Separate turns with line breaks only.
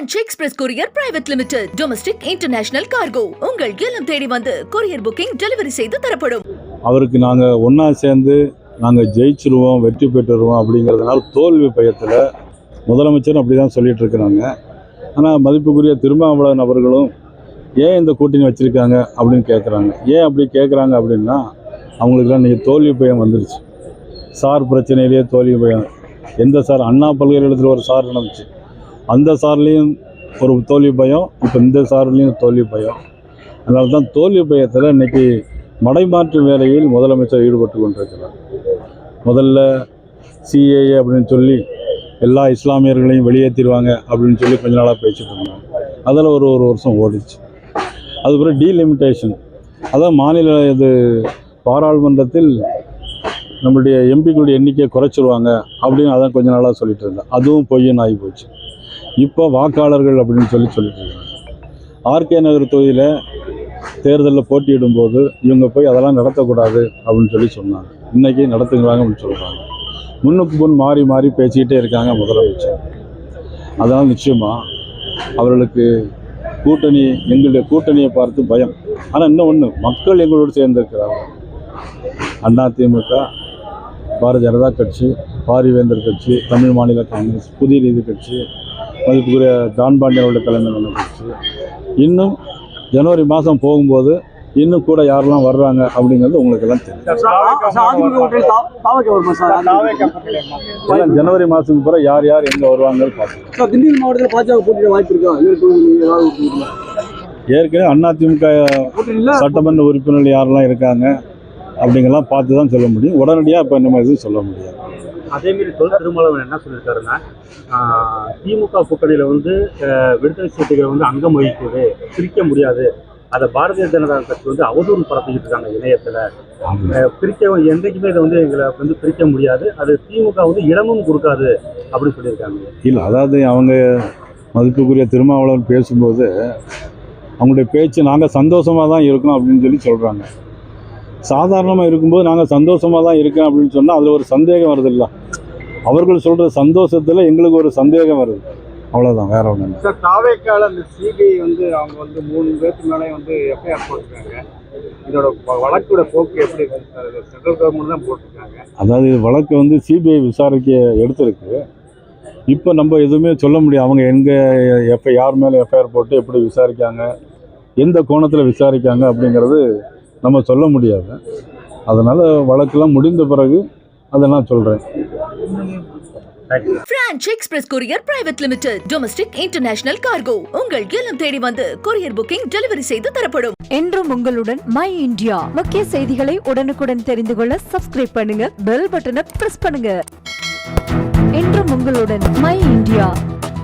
Franch express courier private limited domestic international cargo உங்கள் இல்லம் தேடி வந்து கொரியர் புக்கிங் டெலிவரி செய்து தரப்படும்.
அவருக்கு நாங்கள் ஒன்றா சேர்ந்து நாங்கள் ஜெயிச்சிருவோம் வெற்றி பெற்றுருவோம் அப்படிங்கிறதுனால தோல்வி பயத்தில் முதலமைச்சரும் அப்படி தான் சொல்லிட்டு இருக்கிறாங்க. ஆனால் மதிப்புக்குரிய திருமாவளவன் அவர்களும் ஏன் இந்த கூட்டணி வச்சுருக்காங்க அப்படின்னு கேட்குறாங்க ஏன் அப்படி கேட்குறாங்க அப்படின்னா அவங்களுக்குலாம் இன்றைக்கி தோல்வி பயம் வந்துருச்சு. சார் பிரச்சனையிலேயே தோல்வி பயம். எந்த சார்? அண்ணா பல்கலைக்கழகத்தில் ஒரு சார் நடந்துச்சு. அந்த சார்லேயும் ஒரு தோல்வி பயம் இப்போ இந்த சார்லேயும் தோல்வி பயம். அதனால தான் தோல்வி பயத்தில் இன்றைக்கி மடைமாற்று வேலையில் முதலமைச்சர் ஈடுபட்டு கொண்டிருக்கிறார். முதல்ல சிஏஏ அப்படின்னு சொல்லி எல்லா இஸ்லாமியர்களையும் வெளியேற்றிடுவாங்க அப்படின்னு சொல்லி கொஞ்ச நாளாக பேசிட்டு இருந்தாங்க. அதில் ஒரு ஒரு வருஷம் ஓடிச்சு. அதுக்கப்புறம் டீலிமிட்டேஷன் அதான் மாநில இது பாராளுமன்றத்தில் நம்மளுடைய எம்பிக்களுடைய எண்ணிக்கையை குறைச்சிருவாங்க அப்படின்னு அதான் கொஞ்ச நாளாக சொல்லிட்டு இருந்தேன் அதுவும் பொய்யன்னு ஆகி போச்சு. இப்போ வாக்காளர்கள் அப்படின்னு சொல்லி சொல்லிட்டு ஆர்கே நகர் தொகுதியில் தேர்தலில் போட்டியிடும்போது இவங்க போய் அதெல்லாம் நடத்தக்கூடாது அப்படின்னு சொல்லி சொன்னாங்க. இன்றைக்கி நடத்துகிறாங்க அப்படின்னு சொல்கிறாங்க முன்னுக்கு முன் மாறி மாறி பேசிக்கிட்டே இருக்காங்க முதலமைச்சர். அதனால் நிச்சயமாக அவர்களுக்கு கூட்டணி எங்களுடைய கூட்டணியை பார்த்து பயம். ஆனால் இன்னும் ஒன்று மக்கள் எங்களோடு சேர்ந்திருக்கிறார்கள் அதிமுக பாரதிய ஜனதா கட்சி பாரிவேந்தர் கட்சி தமிழ் மாநில காங்கிரஸ் புதிய நீதி கட்சி மதிப்புக்குரிய ஜான் பாண்டியனுடைய தலைமையிலான கட்சி இன்னும் ஜனவரி மாதம் போகும்போது இன்னும் கூட யாரெல்லாம் வர்றாங்க அப்படிங்கிறது உங்களுக்கு எல்லாம் தெரியும் ஜனவரி மாதத்துக்கு பிறகு யார் யார் எங்கே வருவாங்கன்னு பார்க்கலாம்
சார் திண்டுக்கல் மாவட்டத்தில் பாஜக போட்டியிட வாய்ப்பு இருக்கா?
ஏற்கனவே அதிமுக சட்டமன்ற உறுப்பினர்கள் யாரெல்லாம் இருக்காங்க அப்படிங்கெல்லாம் பார்த்து தான் சொல்ல முடியும் உடனடியாக இப்போ நம்ம எதுவும் சொல்ல முடியாது
அதேமாரி தொல் திருமாவளவன் என்ன சொல்லியிருக்காருன்னா திமுக கூட்டணியில் வந்து விடுதலை சிறுத்தைகள் வந்து அங்கம் வகிக்குது பிரிக்க முடியாது. அதை பாரதிய ஜனதா கட்சி வந்து அவதூறு பரப்பிக்கிட்டு இருக்காங்க இணையத்தில். பிரிக்க என்றைக்குமே இதை வந்து எங்களை வந்து பிரிக்க முடியாது. அது திமுக வந்து இடமும் கொடுக்காது அப்படின்னு சொல்லியிருக்காங்க.
இல்லை அதாவது அவங்க மதிப்புக்குரிய திருமாவளவன் பேசும்போது அவங்களுடைய பேச்சு நாங்கள் சந்தோஷமாக தான் இருக்கோம் அப்படின்னு சொல்லி சொல்கிறாங்க சாதாரணமாக இருக்கும்போது நாங்கள் சந்தோஷமாக தான் இருக்கோம் அப்படின்னு சொன்னால் அதில் ஒரு சந்தேகம் வருது இல்லை அவர்கள் சொல்கிற சந்தோஷத்தில் எங்களுக்கு ஒரு சந்தேகம் வருது. அவ்வளோதான் வேற ஒன்றும் இல்லை.
சார் தாவேக்கால அந்த சிபிஐ வந்து அவங்க வந்து மூணு பேருக்கு மேலே வந்து எஃப்ஐஆர் போட்டிருக்காங்க இதோட வழக்கோட போக்கு எப்படி சென்ட்ரல் கவர்மெண்ட் தான் போட்டிருக்காங்க.
அதாவது வழக்கு வந்து சிபிஐ விசாரிக்க எடுத்திருக்கு. இப்போ நம்ம எதுவுமே சொல்ல முடியும் அவங்க எங்கே எஃப்ஐ யார் மேலே எஃப்ஐஆர் போட்டு எப்படி விசாரிக்காங்க எந்த கோணத்தில் விசாரிக்காங்க அப்படிங்கிறது நம்ம சொல்ல முடியாது. அதனால் வழக்கெல்லாம் முடிந்த பிறகு அதை நான் சொல்கிறேன்
Franch express courier private limited domestic international cargo உங்கள் இல்லம் தேடி வந்து கொரியர் புக்கிங் டெலிவரி செய்து தரப்படும்.
என்றும் உங்களுடன் மை இந்தியா முக்கிய செய்திகளை உடனுக்குடன் தெரிந்து கொள்ள சப்ஸ்கிரைப் பண்ணுங்க பெல் பட்டனை பிரஸ் பண்ணுங்க. என்றும் உங்களுடன் மை இந்தியா